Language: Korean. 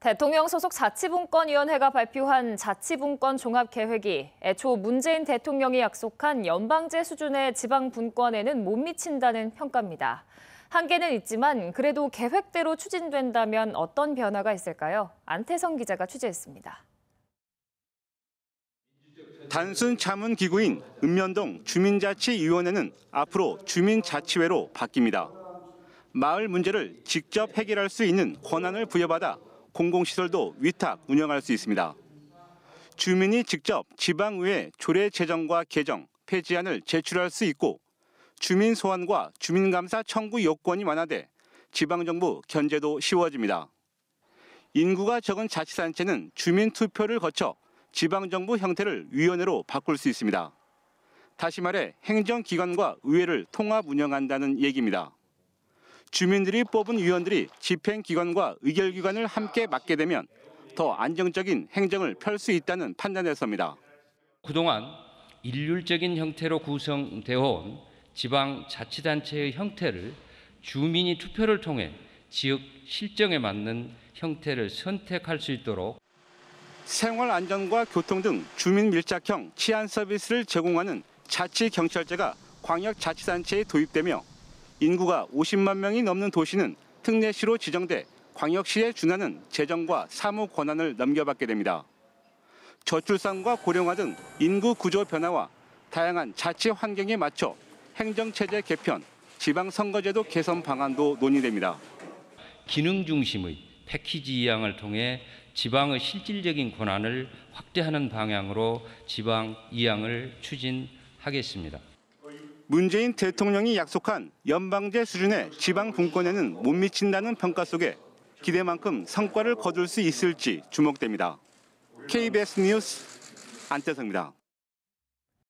대통령 소속 자치분권위원회가 발표한 자치분권 종합계획이 애초 문재인 대통령이 약속한 연방제 수준의 지방 분권에는 못 미친다는 평가입니다. 한계는 있지만 그래도 계획대로 추진된다면 어떤 변화가 있을까요? 안태성 기자가 취재했습니다. 단순 자문 기구인 읍면동 주민자치위원회는 앞으로 주민자치회로 바뀝니다. 마을 문제를 직접 해결할 수 있는 권한을 부여받아 공공시설도 위탁 운영할 수 있습니다. 주민이 직접 지방의회 조례 제정과 개정, 폐지안을 제출할 수 있고 주민 소환과 주민감사 청구 요건이 완화돼 지방정부 견제도 쉬워집니다. 인구가 적은 자치단체는 주민 투표를 거쳐 지방정부 형태를 위원회로 바꿀 수 있습니다. 다시 말해 행정기관과 의회를 통합 운영한다는 얘기입니다. 주민들이 뽑은 위원들이 집행기관과 의결기관을 함께 맡게 되면 더 안정적인 행정을 펼 수 있다는 판단에서입니다. 그동안 일률적인 형태로 구성되어 온 지방자치단체의 형태를 주민이 투표를 통해 지역 실정에 맞는 형태를 선택할 수 있도록 생활 안전과 교통 등 주민 밀착형 치안 서비스를 제공하는 자치경찰제가 광역자치단체에 도입되며 인구가 50만 명이 넘는 도시는 특례시로 지정돼 광역시에 준하는 재정과 사무 권한을 넘겨받게 됩니다. 저출산과 고령화 등 인구 구조 변화와 다양한 자치 환경에 맞춰 행정체제 개편, 지방선거제도 개선 방안도 논의됩니다. 기능 중심의 패키지 이양을 통해 지방의 실질적인 권한을 확대하는 방향으로 지방 이양을 추진하겠습니다. 문재인 대통령이 약속한 연방제 수준의 지방 분권에는 못 미친다는 평가 속에 기대만큼 성과를 거둘 수 있을지 주목됩니다. KBS 뉴스 안태성입니다.